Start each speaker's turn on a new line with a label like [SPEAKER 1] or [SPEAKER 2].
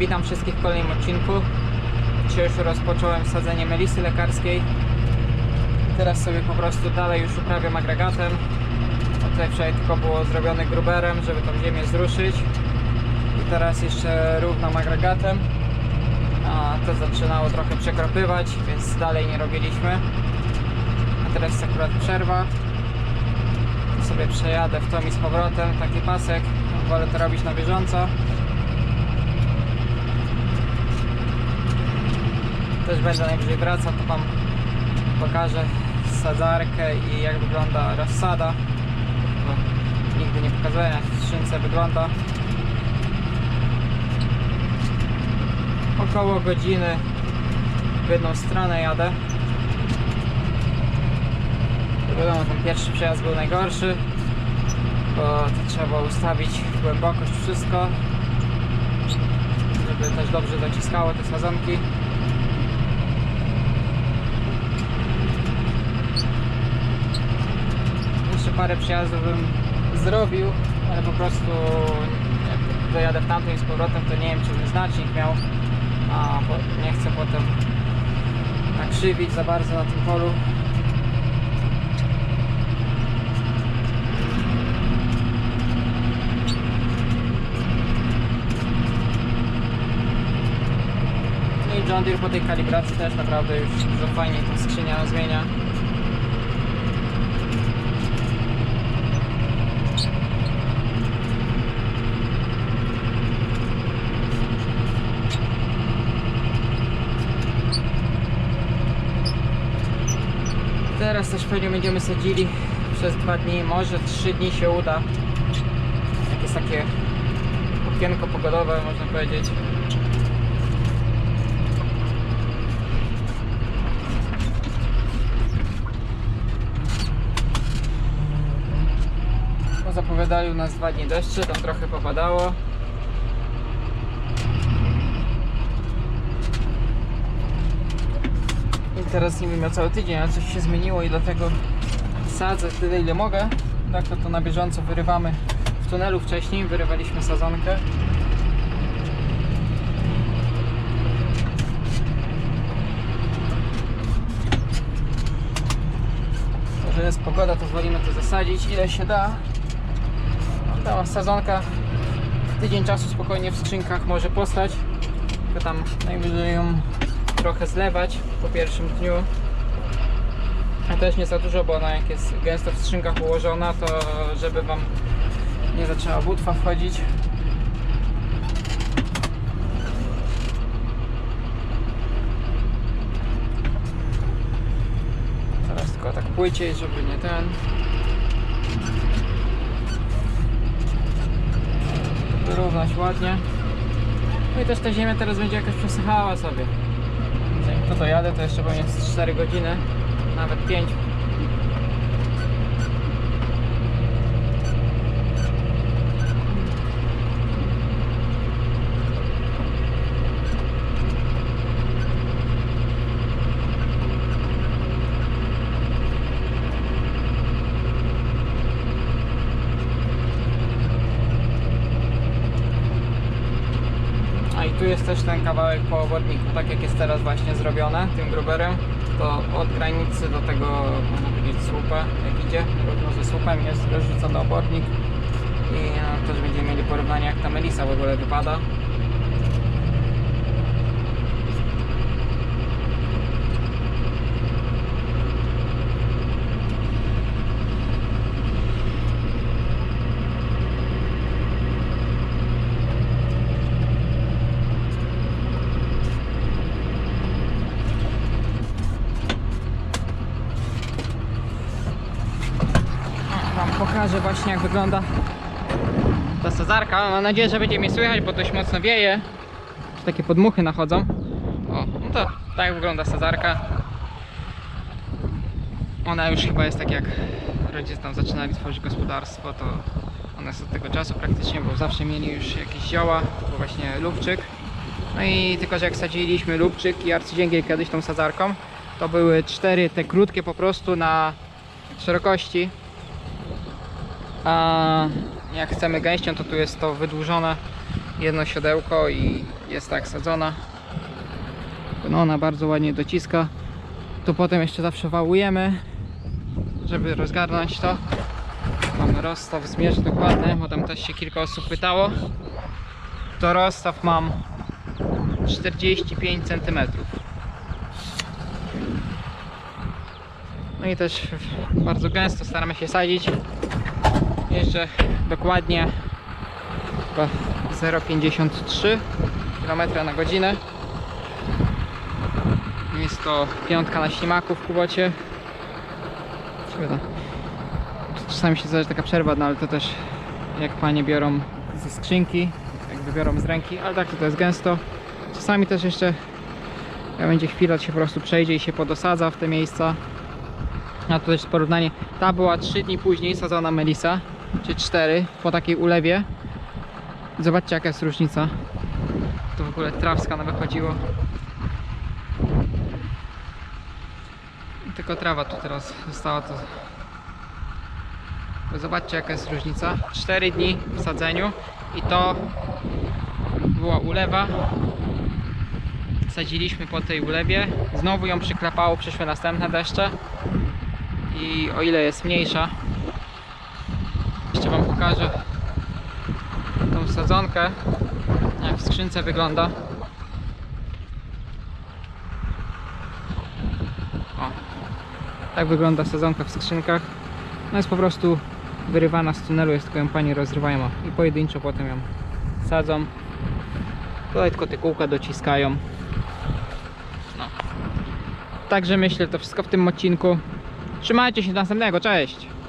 [SPEAKER 1] Witam wszystkich w kolejnym odcinku. Dzisiaj już rozpocząłem sadzenie melisy lekarskiej. Teraz sobie po prostu dalej już uprawiam agregatem. Tutaj wczoraj tylko było zrobione gruberem, żeby tą ziemię zruszyć. I teraz jeszcze równam agregatem. A to zaczynało trochę przekropywać, więc dalej nie robiliśmy. A teraz jest akurat przerwa. To sobie przejadę w tom i z powrotem, taki pasek. Wolę to robić na bieżąco. Też będę najwyżej wracał, to Wam pokażę sadzarkę i jak wygląda rozsada. Bo nigdy nie pokazałem jak w skrzynce wygląda. Około godziny w jedną stronę jadę. Wiadomo, ten pierwszy przejazd był najgorszy, bo to trzeba ustawić głębokość, wszystko, żeby też dobrze dociskało te sadzonki. Jeszcze parę przejazdów bym zrobił, ale po prostu jak dojadę w tamtym z powrotem, to nie wiem czy bym znacznik miał, a nie chcę potem nakrzywić za bardzo na tym polu. No John Deere po tej kalibracji też naprawdę już dużo fajniej ta skrzynia zmienia. Teraz też pewnie będziemy sadzili przez dwa dni, może trzy dni się uda. Jak jest takie okienko pogodowe, można powiedzieć. No, zapowiadali u nas dwa dni deszcze, tam trochę popadało. Teraz nie wiem miał cały tydzień, ale coś się zmieniło i dlatego sadzę tyle ile mogę. Tak to, to na bieżąco wyrywamy. W tunelu wcześniej wyrywaliśmy sadzonkę. Że jest pogoda, to zwolimy to zasadzić ile się da. No, Ta sadzonka tydzień czasu spokojnie w skrzynkach może postać. Tylko tam najwyżej ją trochę zlewać po pierwszym dniu. A też nie za dużo, bo ona jak jest gęsto w skrzynkach ułożona, to żeby Wam nie zaczęła butwa wchodzić. Teraz tylko tak płyciej, żeby nie ten. Wyrównać ładnie. No i też ta ziemia teraz będzie jakoś przesychała sobie. Zanim tu dojadę, to jeszcze pewnie z 4 godziny, nawet 5. jest też ten kawałek po obwodniku, tak jak jest teraz właśnie zrobione tym gruberem, to od granicy do tego, można powiedzieć, słupa, jak idzie, równo ze słupem jest rozrzucony obwodnik i no, też będziemy mieli porównanie jak ta melisa w ogóle wypada. Wam pokażę właśnie jak wygląda ta sadzarka. Mam nadzieję, że będzie mnie słychać, bo dość mocno wieje. Takie podmuchy nachodzą. O, no to tak wygląda sadzarka. Ona już chyba jest tak jak rodzice tam zaczynali tworzyć gospodarstwo, to ona jest od tego czasu praktycznie, bo zawsze mieli już jakieś zioła, to właśnie lubczyk. No i tylko, że jak sadziliśmy lubczyk i arcydzięgiel kiedyś tą sadzarką, to były cztery te krótkie po prostu na szerokości a jak chcemy gęścią, to tu jest to wydłużone jedno siodełko i jest tak sadzona. No ona bardzo ładnie dociska. To potem jeszcze zawsze wałujemy, żeby rozgarnąć to. Mamy rozstaw, zmierz dokładny, bo tam też się kilka osób pytało. To rozstaw mam 45 cm. No i też bardzo gęsto staramy się sadzić. Jeszcze dokładnie chyba 0,53 km na godzinę. Jest to piątka na ślimaku w kubocie. Czasami się zdarzy taka przerwa, no ale to też jak panie biorą ze skrzynki, jakby biorą z ręki, ale tak to jest gęsto. Czasami też jeszcze będzie chwila, się po prostu przejdzie i się podosadza w te miejsca. A to też porównanie. Ta była 3 dni później sadzona melisa, czy 4 po takiej ulewie. Zobaczcie jaka jest różnica. To w ogóle trawska na wychodziło. Tylko trawa tu teraz została to. Zobaczcie jaka jest różnica. 4 dni w sadzeniu i to była ulewa. Sadziliśmy po tej ulewie. Znowu ją przyklapało, przyszły następne deszcze. I o ile jest mniejsza, pokażę tą sadzonkę, jak w skrzynce wygląda. O, tak wygląda sadzonka w skrzynkach. No jest po prostu wyrywana z tunelu, jest tylko ją pani rozrywają i pojedynczo potem ją sadzą. Tutaj tylko te kółka dociskają. No. Także myślę to wszystko w tym odcinku. Trzymajcie się do następnego, cześć!